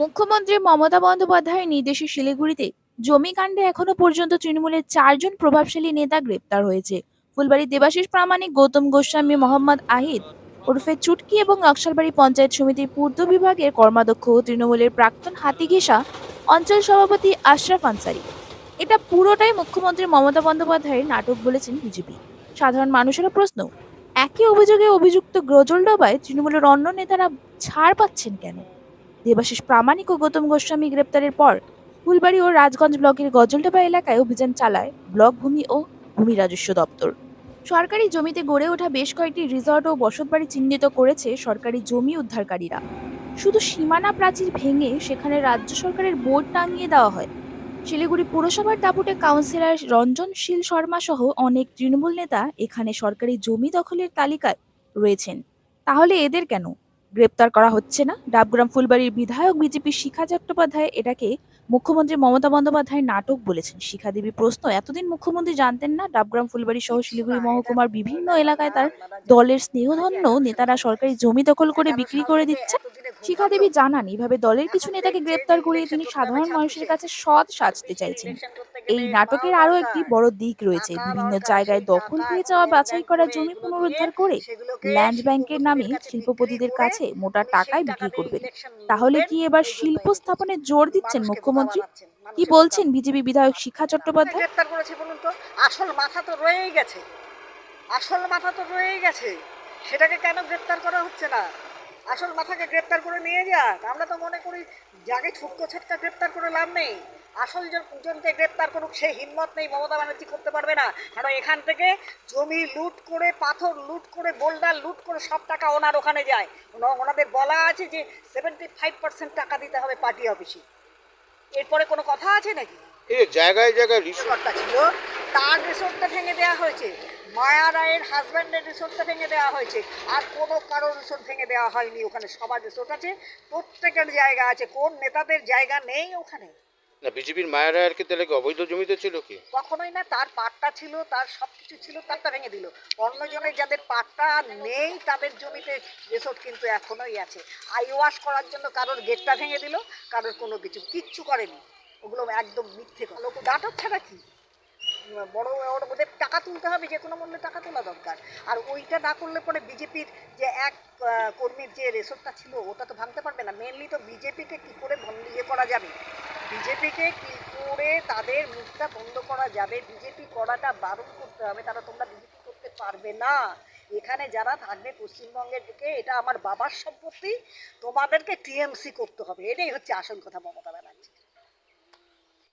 মুখ্যমন্ত্রী মমতা বন্দ্যোপাধ্যায়ের নির্দেশে শিলিগুড়িতে জমি কাণ্ডে এখনও পর্যন্ত তৃণমূলের চারজন প্রভাবশালী নেতা গ্রেপ্তার হয়েছে। ফুলবাড়ির দেবাশিস প্রামাণিক গৌতম গোস্বামী, মোহাম্মদ আহিদ ওরফে চুটকি এবং নকশালবাড়ি পঞ্চায়েত সমিতির পূর্ত বিভাগের কর্মাধ্যক্ষ তৃণমূলের প্রাক্তন হাতিঘেঁষা অঞ্চল সভাপতি আশরাফ আনসারি। এটা পুরোটাই মুখ্যমন্ত্রী মমতা বন্দ্যোপাধ্যায়ের নাটক বলেছেন বিজেপি। সাধারণ মানুষেরা প্রশ্ন, একই অভিযোগে অভিযুক্ত গ্রজলডোবায় তৃণমূলের অন্য নেতারা ছাড় পাচ্ছেন কেন? দেবাশিস প্রামাণিক ও গৌতম গোস্বামী গ্রেপ্তারের পর ফুলবাড়ি ও রাজগঞ্জ ব্লকের গজলডোবা এলাকায় অভিযান চালায় ব্লক ভূমি ও ভূমি রাজস্ব দপ্তর। সরকারি জমিতে গড়ে ওঠা বেশ কয়েকটি রিসর্ট ও বসতবাড়ি চিহ্নিত করেছে সরকারি জমি উদ্ধারকারীরা। শুধু সীমানা প্রাচীর ভেঙে সেখানে রাজ্য সরকারের বোর্ড টাঙিয়ে দেওয়া হয়। শিলিগুড়ি পুরসভার দাপুটে কাউন্সিলর রঞ্জনশীল শর্মা সহ অনেক তৃণমূল নেতা এখানে সরকারি জমি দখলের তালিকায় রয়েছেন। তাহলে এদের কেন? গ্রেপ্তার করা হচ্ছে না। ডাবগ্রাম ফুলবাড়ির বিধায়ক বিজেপি শিখা চট্টোপাধ্যায় এটাকে মুখ্যমন্ত্রী মমতা বন্দ্যোপাধ্যায় নাটক বলেছেন। শিখা দেবী প্রশ্ন, এতদিন মুখ্যমন্ত্রী জানতেন না ডাবগ্রাম ফুলবাড়ি সহ শিলিগুড়ি মহকুমার বিভিন্ন এলাকায় তার দলের স্নেহধন্য নেতারা সরকারি জমি দখল করে বিক্রি করে দিচ্ছে শিখা দেবী জানান, এভাবে দলের কিছু নেতাকে গ্রেপ্তার করিয়ে তিনি সাধারণ মানুষের কাছে সৎ সাজতে চাইছেন। এই নাটকের আরও একটি বড় দিক রয়েছে। বিভিন্ন জায়গায় দখল হয়ে যাওয়া বাছাই করা জমি পুনরুদ্ধার করে ল্যান্ড ব্যাংকের নামে শিল্পপতিদের কাছে মোটা টাকায় বিক্রি করবেন তাহলে কি এবার শিল্প স্থাপনে জোর দিচ্ছেন মুখ্যমন্ত্রী? কি বলছেন বিজেপি বিধায়ক শিখা চট্টোপাধ্যায়? গ্রেপ্তার করেছে বলুন তো। আসল মাথা তো রয়েই গেছে। আসল মাথা তো রয়েই গেছে। সেটাকে কেন গ্রেপ্তার করা হচ্ছে না? আসল মাথাকে গ্রেপ্তার করে নিয়ে যাক। আমরা তো মনে করি যাকে ছুটকো ছাটকা গ্রেপ্তার করে লাভ নেই। আসল জন- জনকে গ্রেপ্তার করুক সেই হিম্মত নেই মমতা ব্যানার্জি করতে পারবে না। কারণ এখান থেকে জমি লুট করে পাথর লুট করে বোল্ডার লুট করে সব টাকা ওনার ওখানে যায়। ওনা- ওনাদের বলা আছে যে সেভেন্টি ফাইভ পার্সেন্ট টাকা দিতে হবে পার্টি অফিসে। এরপরে কোনো কথা আছে নাকি? এই জায়গায় জায়গায় রিসোর্ট রিসোর্টটা ছিল তার রিসোর্টটা ভেঙে দেওয়া হয়েছে। মায়া রায়ের হাজব্যান্ডের রিসোর্টটা ভেঙে দেওয়া হয়েছে। আর কোনো কারোর রিসোর্ট ভেঙে দেওয়া হয়নি ওখানে সবার রিসোর্ট আছে। প্রত্যেকের জায়গা আছে কোন নেতাদের জায়গা নেই ওখানে? না বিজেপির মায়ের আর কি তাহলে অবৈধ জমিতে ছিল কি? কখনোই না তার পাটটা ছিল তার সব কিছু ছিল তারটা ভেঙে দিল। অন্যজনের যাদের পাটটা নেই তাদের জমিতে রিসোর্ট কিন্তু এখনোই আছে। আই ওয়াশ করার জন্য কারোর গেটটা ভেঙে দিল কারোর কোনো কিছু কিচ্ছু করেনি। ওগুলো একদম মিথ্যে লোক নাটক ছাড়া কি? বড় ওদের টাকা তুলতে হবে, যে কোনো মূল্যে টাকা তোলা দরকার। আর ওইটা না করলে পরে বিজেপির যে এক কর্মীর যে রেসর্টটা ছিল, ওটা তো ভাঙতে পারবে না। মেনলি তো বিজেপিকে কী করে বন্ধ ইয়ে করা যাবে? বিজেপিকে কি করে তাদের মুখটা বন্ধ করা যাবে? বিজেপি করাটা বারণ করতে হবে, তারা তোমরা বিজেপি করতে পারবে না। এখানে যারা থাকবে পশ্চিমবঙ্গের দিকে, এটা আমার বাবার সম্পত্তি, তোমাদেরকে টিএমসি করতে হবে। এটাই হচ্ছে আসল কথা মমতা ব্যানার্জি।